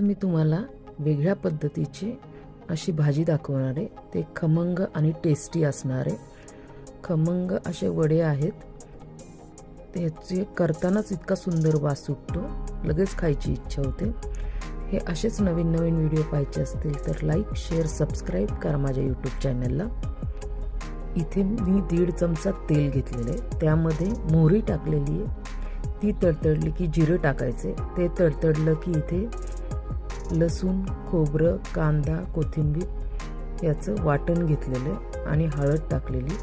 आज मी तुम्हाला वेगळ्या पद्धतीची अशी भाजी दाखवणार आहे. ते खमंग आणि टेस्टी असणार आहे. खमंग असे वडे आहेत. त्याचे करतानाच इतका सुंदर वास सुटतो. लगेच खायची इच्छा होते. हे असेच नवीन नवीन व्हिडिओ पाहायचे असतील तर लाईक शेअर सबस्क्राईब करा माझ्या यूट्यूब चॅनलला इथे मी दीड चमचा तेल घेतलेलं आहे. त्यामध्ये मोहरी टाकलेली आहे. ती तडतडली की जिरं टाकायचे. ते तडतडलं की इथे लसूण खोबरं कांदा कोथिंबीर याचं वाटण घेतलेलं आणि हळद टाकलेली.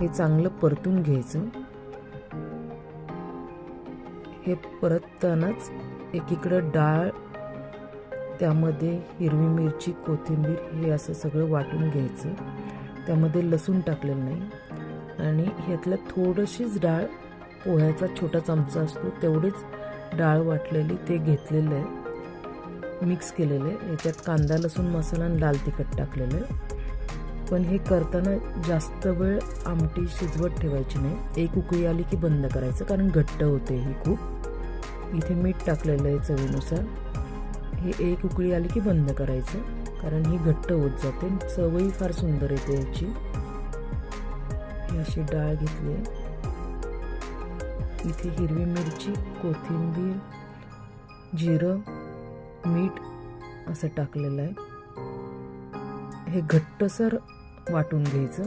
हे चांगलं परतून घ्यायचं. हे परततानाच एकीकडं डाळ त्यामध्ये हिरवी मिरची कोथिंबीर हे असं सगळं वाटून घ्यायचं. त्यामध्ये लसूण टाकलेलं नाही. आणि ह्यातलं थोडीशीच डाळ पोह्याचा छोटा चमचा असतो तेवढीच डाळ वाटलेली ते घेतलेलं आहे. मिक्स केलेलं आहे याच्यात कांदा लसूण मसाला आणि लाल तिखट टाकलेलं. आहे पण हे करताना जास्त वेळ आमटी शिजवत ठेवायची नाही. एक उकळी आली की बंद करायचं कारण घट्ट होते ही खूप. इथे मीठ टाकलेलं आहे चवीनुसार. हे एक उकळी आली की बंद करायचं कारण ही घट्ट होत जाते चवही फार सुंदर येते याची. ही अशी डाळ घेतली आहे. इथे हिरवी मिरची कोथिंबीर जिरं मीठ असं टाकलेलं आहे. हे घट्टसर वाटून घ्यायचं.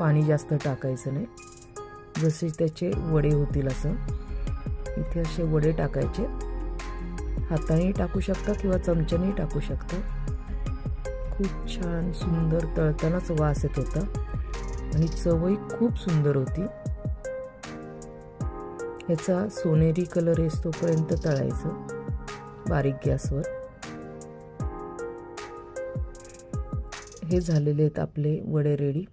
पाणी जास्त टाकायचं नाही. जसे त्याचे वडे होतील असं. इथे असे वडे टाकायचे. हाताने टाकू शकता किंवा चमच्याने टाकू शकता. खूप छान सुंदर तळतानाच वास येत होता. आणि चवही खूप सुंदर होती. ह्याचा सोनेरी कलर येतोपर्यंत तळायचं. बारीक गॅसवर. हे झालेले आहेत आपले वडे रेडी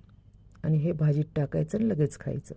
आणि हे भाजीत टाकायचं आणि लगेच खायचं.